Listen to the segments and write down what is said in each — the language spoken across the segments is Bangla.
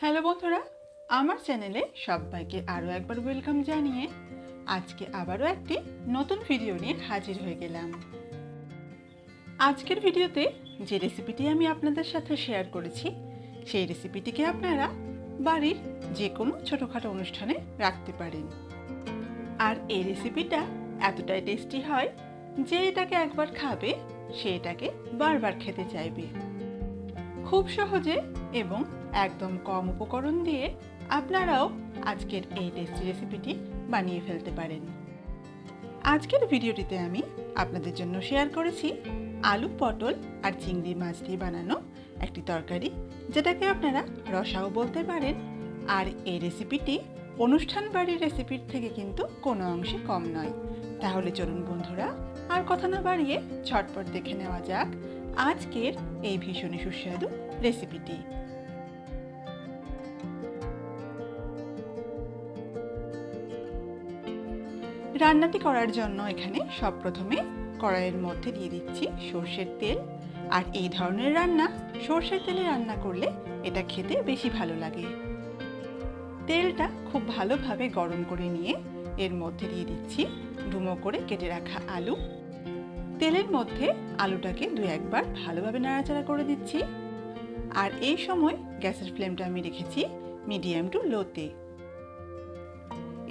হ্যালো বন্ধুরা, আমার চ্যানেলে সবাইকে আরও একবার ওয়েলকাম জানিয়ে আজকে আবারও একটি নতুন ভিডিও নিয়ে হাজির হয়ে গেলাম। আজকের ভিডিওতে যে রেসিপিটি আমি আপনাদের সাথে শেয়ার করেছি, সেই রেসিপিটিকে আপনারা বাড়ির যে কোনো ছোটোখাটো অনুষ্ঠানে রাখতে পারেন। আর এই রেসিপিটা এতটাই টেস্টি হয় যে এটাকে একবার খাবে, সে এটাকে বারবার খেতে চাইবে। খুব সহজে এবং একদম কম উপকরণ দিয়ে আপনারাও আজকের এই টেস্টি রেসিপিটি বানিয়ে ফেলতে পারেন। আজকের ভিডিওটিতে আমি আপনাদের জন্য শেয়ার করেছি আলু, পটল আর চিংড়ি মাছ দিয়ে বানানো একটি তরকারি, যেটাকে আপনারা রসাও বলতে পারেন। আর এই রেসিপিটি অনুষ্ঠান বাড়ির রেসিপির থেকে কিন্তু কোনো অংশে কম নয়। তাহলে চলুন বন্ধুরা, আর কথা না বাড়িয়ে ছটপট দেখে নেওয়া যাক আজকের এই ভীষণই সুস্বাদু রেসিপিটি রান্নাটি করার জন্য এখানে সব প্রথমে কড়াইয়ের মধ্যে দিয়ে দিচ্ছি সর্ষের তেল। আর এই ধরনের রান্না, সর্ষের তেলে রান্না করলে এটা খেতে বেশি ভালো লাগে। তেলটা খুব ভালোভাবে গরম করে নিয়ে এর মধ্যে দিয়ে দিচ্ছি ডুমো করে কেটে রাখা আলু। তেলের মধ্যে আলুটাকে দু একবার ভালোভাবে নাড়াচাড়া করে দিচ্ছি। আর এই সময় গ্যাসের ফ্লেমটা আমি রেখেছি মিডিয়াম টু লোতে।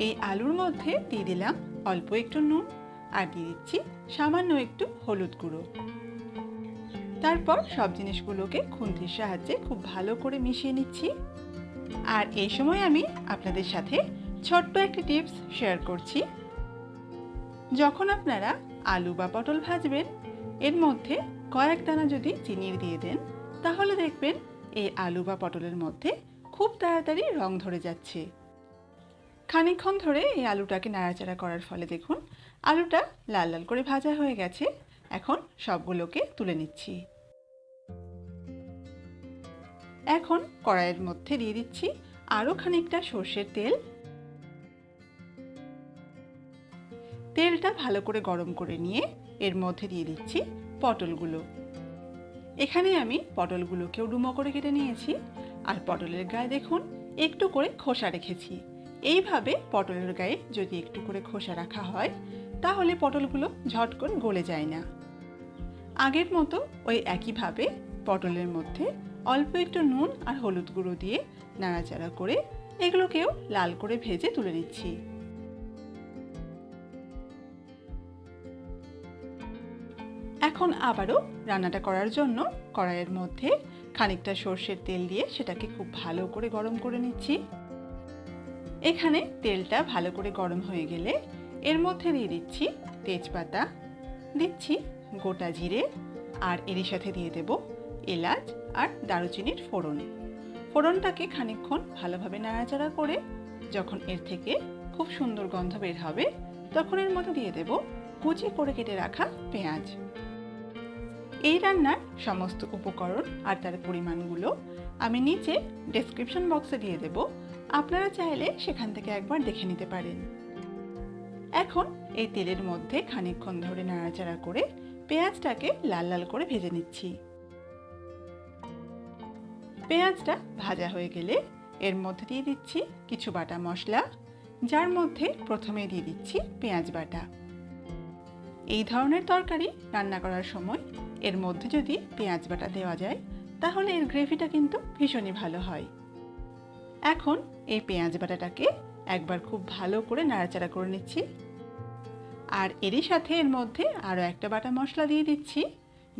এই আলুর মধ্যে দিয়ে দিলাম অল্প একটু নুন আর দিয়ে দিচ্ছি সামান্য একটু হলুদ গুঁড়ো। তারপর সব জিনিসগুলোকে খুন্তির সাহায্যে খুব ভালো করে মিশিয়ে নিচ্ছি। আর এই সময় আমি আপনাদের সাথে ছোট্ট একটি টিপস শেয়ার করছি। যখন আপনারা আলু বা পটল ভাজবেন, এর মধ্যে কয়েক দানা যদি চিনির দিয়ে দেন, তাহলে দেখবেন এই আলু বা পটলের মধ্যে খুব তাড়াতাড়ি রং ধরে যাচ্ছে। খানিকক্ষণ ধরে এই আলুটাকে নাড়াচাড়া করার ফলে দেখুন, আলুটা লাল লাল করে ভাজা হয়ে গেছে। এখন সবগুলোকে তুলে নিচ্ছি। এখন কড়াইয়ের মধ্যে দিয়ে দিচ্ছি আরও খানিকটা সর্ষের তেল। তেলটা ভালো করে গরম করে নিয়ে এর মধ্যে দিয়ে দিচ্ছি পটলগুলো। এখানে আমি পটলগুলোকেও ডুমো করে কেটে নিয়েছি। আর পটলের গায়ে দেখুন, একটু করে খোসা রেখেছি। এইভাবে পটলের গায়ে যদি একটু করে খোসা রাখা হয়, তাহলে পটলগুলো ঝট করে গলে যায় না। আগের মতো ওই একইভাবে পটলের মধ্যে অল্প একটু নুন আর হলুদ গুঁড়ো দিয়ে নাড়াচাড়া করে এগুলোকেও লাল করে ভেজে তুলে নিচ্ছি। এখন আবারও রান্নাটা করার জন্য কড়াইয়ের মধ্যে খানিকটা সর্ষের তেল দিয়ে সেটাকে খুব ভালো করে গরম করে নিচ্ছি। এখানে তেলটা ভালো করে গরম হয়ে গেলে এর মধ্যে দিয়ে দিচ্ছি তেজপাতা, দিচ্ছি গোটা জিরে আর এর সাথে দিয়ে দেব এলাচ আর দারুচিনির ফোড়ন। ফোড়নটাকে খানিকক্ষণ ভালোভাবে নাড়াচাড়া করে যখন এর থেকে খুব সুন্দর গন্ধ বের হবে, তখন এর মধ্যে দিয়ে দেব কুচি করে কেটে রাখা পেঁয়াজ। এই রান্নার সমস্ত উপকরণ আর তার পরিমাণগুলো আমি নিচে ডেসক্রিপশন বক্সে দিয়ে দেব। আপনারা চাইলে সেখান থেকে একবার দেখে নিতে পারেন। এখন এই তেলের মধ্যে খানিকক্ষণ ধরে নাড়াচাড়া করে পেঁয়াজটাকে লাল লাল করে ভেজে নিচ্ছি। পেঁয়াজটা ভাজা হয়ে গেলে এর মধ্যে দিয়ে দিচ্ছি কিছু বাটা মশলা, যার মধ্যে প্রথমে দিয়ে দিচ্ছি পেঁয়াজ বাটা। এই ধরনের তরকারি রান্না করার সময় এর মধ্যে যদি পেঁয়াজ বাটা দেওয়া যায়, তাহলে এর গ্রেভিটা কিন্তু ভীষণই ভালো হয়। এখন এই পেঁয়াজ বাটাটাকে একবার খুব ভালো করে নাড়াচাড়া করে নিচ্ছি। আর এরই সাথে এর মধ্যে আরও একটা বাটা মশলা দিয়ে দিচ্ছি,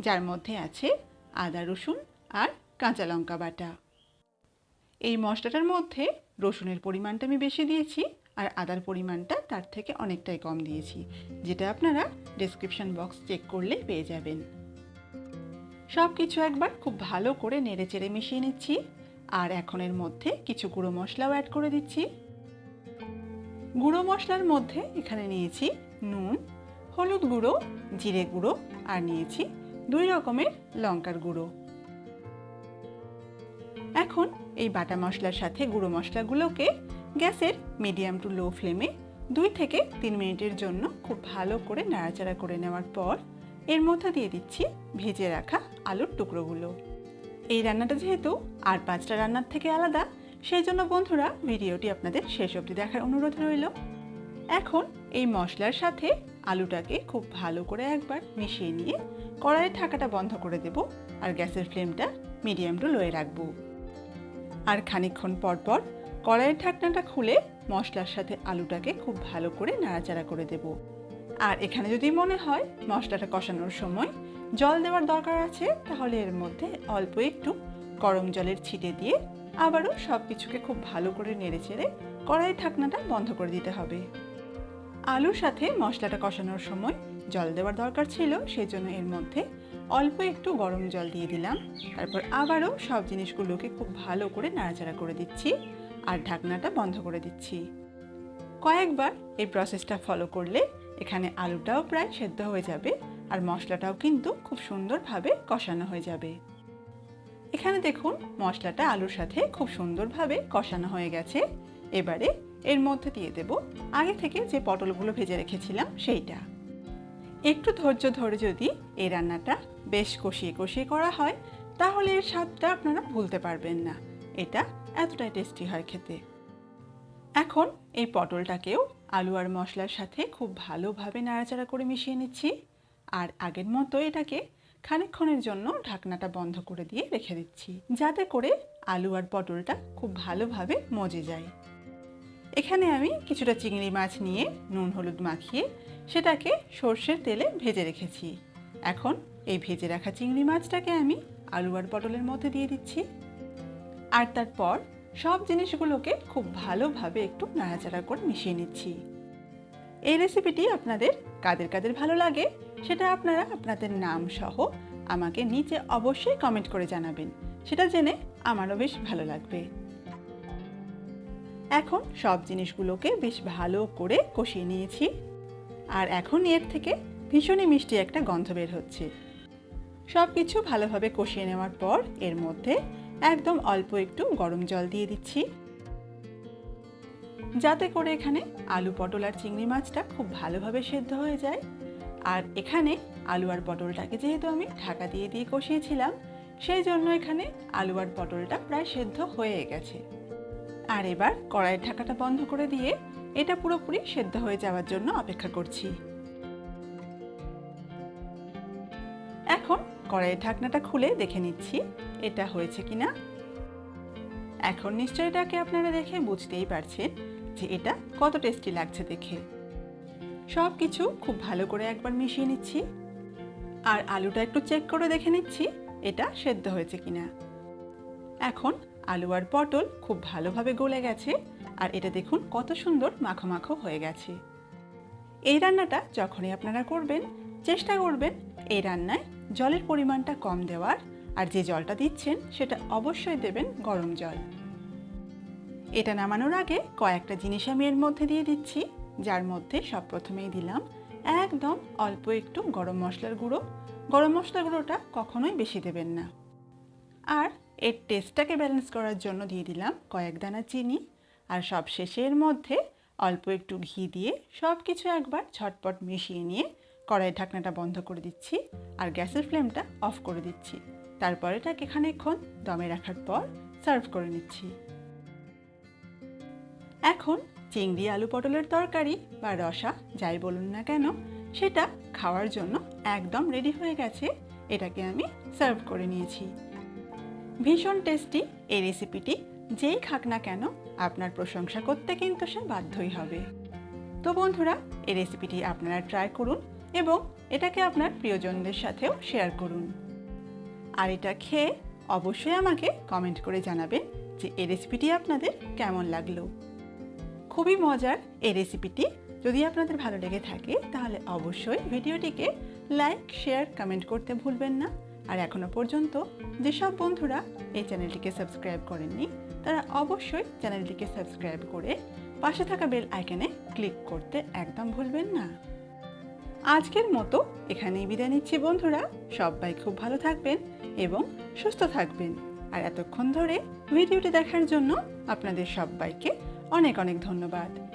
যার মধ্যে আছে আদা, রসুন আর কাঁচা লঙ্কা বাটা। এই মশলাটার মধ্যে রসুনের পরিমাণটা আমি বেশি দিয়েছি আর আদার পরিমাণটা তার থেকে অনেকটাই কম দিয়েছি, যেটা আপনারা ডেসক্রিপশন বক্স চেক করলে পেয়ে যাবেন। সব কিছু একবার খুব ভালো করে নেড়ে চেড়ে মিশিয়ে নিচ্ছি। আর এখন এর মধ্যে কিছু গুঁড়ো মশলাও অ্যাড করে দিচ্ছি। গুঁড়ো মশলার মধ্যে এখানে নিয়েছি নুন, হলুদ গুঁড়ো, জিরে গুঁড়ো আর নিয়েছি দুই রকমের লঙ্কার গুঁড়ো। এখন এই বাটা মশলার সাথে গুঁড়ো মশলাগুলোকে গ্যাসের মিডিয়াম টু লো ফ্লেমে দুই থেকে তিন মিনিটের জন্য খুব ভালো করে নাড়াচাড়া করে নেওয়ার পর এর মধ্যে দিয়ে দিচ্ছি ভেজে রাখা আলুর টুকরোগুলো। এই রান্নাটা যেহেতু আর পাঁচটা রান্নার থেকে আলাদা, সেই জন্য বন্ধুরা ভিডিওটি আপনাদের শেষ অবধি দেখার অনুরোধ রইল। এখন এই মশলার সাথে আলুটাকে খুব ভালো করে একবার মিশিয়ে নিয়ে কড়াইয়ের ঢাকাটা বন্ধ করে দেব আর গ্যাসের ফ্লেমটা মিডিয়াম টু লোয়ে রাখব। আর খানিকক্ষণ পর পর কড়াইয়ের ঢাকনাটা খুলে মশলার সাথে আলুটাকে খুব ভালো করে নাড়াচাড়া করে দেব। আর এখানে যদি মনে হয় মশলাটা কষানোর সময় জল দেওয়ার দরকার আছে, তাহলে এর মধ্যে অল্প একটু গরম জলের ছিটে দিয়ে আবারও সব কিছুকে খুব ভালো করে নেড়ে চেড়ে কড়াইয়ের ঢাকনাটা বন্ধ করে দিতে হবে। আলুর সাথে মশলাটা কষানোর সময় জল দেওয়ার দরকার ছিল সেই জন্য এর মধ্যে অল্প একটু গরম জল দিয়ে দিলাম। তারপর আবারও সব জিনিসগুলোকে খুব ভালো করে নাড়াচাড়া করে দিচ্ছি আর ঢাকনাটা বন্ধ করে দিচ্ছি। কয়েকবার এই প্রসেসটা ফলো করলে এখানে আলুটাও প্রায় সেদ্ধ হয়ে যাবে। আর মশলাটাও কিন্তু খুব সুন্দরভাবে কষানো হয়ে যাবে। এখানে দেখুন, মশলাটা আলুর সাথে খুব সুন্দরভাবে কষানো হয়ে গেছে। এবারে এর মধ্যে দিয়ে দেব আগে থেকে যে পটলগুলো ভেজে রেখেছিলাম সেইটা। একটু ধৈর্য ধরে যদি এই রান্নাটা বেশ কষিয়ে কষিয়ে করা হয়, তাহলে এর স্বাদটা আপনারা ভুলতে পারবেন না। এটা এতটাই টেস্টি হয় খেতে। এখন এই পটলটাকেও আলু আর মশলার সাথে খুব ভালোভাবে নাড়াচাড়া করে মিশিয়ে নিচ্ছি। আর আগের মতো এটাকে খানিকক্ষণের জন্য ঢাকনাটা বন্ধ করে দিয়ে রেখে দিচ্ছি, যাতে করে আলু আর পটলটা খুব ভালোভাবে মজে যায়। এখানে আমি কিছুটা চিংড়ি মাছ নিয়ে নুন হলুদ মাখিয়ে সেটাকে সর্ষের তেলে ভেজে রেখেছি। এখন এই ভেজে রাখা চিংড়ি মাছটাকে আমি আলু আর পটলের মধ্যে দিয়ে দিচ্ছি। আর তারপর সব জিনিসগুলোকে খুব ভালোভাবে একটু নাড়াচাড়া করে মিশিয়ে নিচ্ছি। এই রেসিপিটি আপনাদের কাদের কাদের ভালো লাগে সেটা আপনারা আপনাদের নাম সহ আমাকে নিচে অবশ্যই কমেন্ট করে জানাবেন। সেটা জেনে আমারও বেশ ভালো লাগবে। এখন সব জিনিসগুলোকে বেশ ভালো করে কষিয়ে নিয়েছি। আর এখন এর থেকে ভীষণই মিষ্টি একটা গন্ধ বের হচ্ছে। সব কিছু ভালোভাবে কষিয়ে নেওয়ার পর এর মধ্যে একদম অল্প একটু গরম জল দিয়ে দিচ্ছি। যাতে করে এখানে আলু পটল আর চিংড়ি মাছটা খুব ভালোভাবে সেদ্ধ হয়ে যায়। আর এখানে আলু আর পটলটাকে যেহেতু আমি ঢাকা দিয়ে দিয়ে কষিয়েছিলাম, সেই জন্য এখানে আলু আর পটলটা প্রায় সেদ্ধ হয়ে গেছে। আর এবার কড়াইয়ের ঢাকাটা বন্ধ করে দিয়ে এটা পুরোপুরি সেদ্ধ হয়ে যাওয়ার জন্য অপেক্ষা করছি। এখন কড়াইয়ের ঢাকনাটা খুলে দেখে নিচ্ছি এটা হয়েছে কিনা। এখন নিশ্চয়ই এটাকে আপনারা দেখে বুঝতেই পারছেন যে এটা, কত টেস্টি লাগছে দেখে। সব কিছু খুব ভালো করে একবার মিশিয়ে নিচ্ছি। আর আলুটা একটু চেক করে দেখে নিচ্ছি, এটা সেদ্ধ হয়েছে কিনা। এখন আলু আর পটল খুব ভালোভাবে গলে গেছে, আর এটা দেখুন কত সুন্দর মাখো মাখো হয়ে গেছে। এই রান্নাটা যখনই আপনারা করবেন, চেষ্টা করবেন এই রান্নায় জলের পরিমাণটা কম দেওয়ার, আর যে জলটা দিচ্ছেন সেটা অবশ্যই দেবেন গরম জল। এটা নামানোর আগে কয়েকটা জিনিস আমি এর মধ্যে দিয়ে দিচ্ছি, যার মধ্যে সব প্রথমেই দিলাম একদম অল্প একটু গরম মশলার গুঁড়ো। গরম মশলার গুঁড়োটা কখনোই বেশি দেবেন না। আর এর টেস্টটাকে ব্যালেন্স করার জন্য দিয়ে দিলাম কয়েক দানা চিনি। আর সব শেষে এর মধ্যে অল্প একটু ঘি দিয়ে সব কিছু একবার ঝটপট মিশিয়ে নিয়ে কড়াইয়ের ঢাকনাটা বন্ধ করে দিচ্ছি আর গ্যাসের ফ্লেমটা অফ করে দিচ্ছি। তারপর এটাকে খানিকক্ষণ দমে রাখার পর সার্ভ করে নিচ্ছি। এখন চিংড়ি, আলু পটলের তরকারি বা রসা, যাই বলুন না কেন, সেটা খাওয়ার জন্য একদম রেডি হয়ে গেছে। এটাকে আমি সার্ভ করে নিয়েছি। ভীষণ টেস্টি এই রেসিপিটি যেই খাক না কেন, আপনার প্রশংসা করতে কিন্তু সে বাধ্যই হবে। তো বন্ধুরা, এই রেসিপিটি আপনারা ট্রাই করুন এবং এটাকে আপনার প্রিয়জনদের সাথেও শেয়ার করুন। আর এটা খেয়ে অবশ্যই আমাকে কমেন্ট করে জানাবেন যে এই রেসিপিটি আপনাদের কেমন লাগল। খুবই মজার এই রেসিপিটি যদি আপনাদের ভালো লেগে থাকে, তাহলে অবশ্যই ভিডিওটিকে লাইক শেয়ার কমেন্ট করতে ভুলবেন না। আর এখনও পর্যন্ত যেসব বন্ধুরা এই চ্যানেলটিকে সাবস্ক্রাইব করেননি, তারা অবশ্যই চ্যানেলটিকে সাবস্ক্রাইব করে পাশে থাকা বেল আইকনে ক্লিক করতে একদম ভুলবেন না। আজকের মতো এখানেই বিদায় নিচ্ছি বন্ধুরা। সবাই খুব ভালো থাকবেন এবং সুস্থ থাকবেন। আর এতক্ষণ ধরে ভিডিওটি দেখার জন্য আপনাদের সবাইকে অনেক অনেক ধন্যবাদ।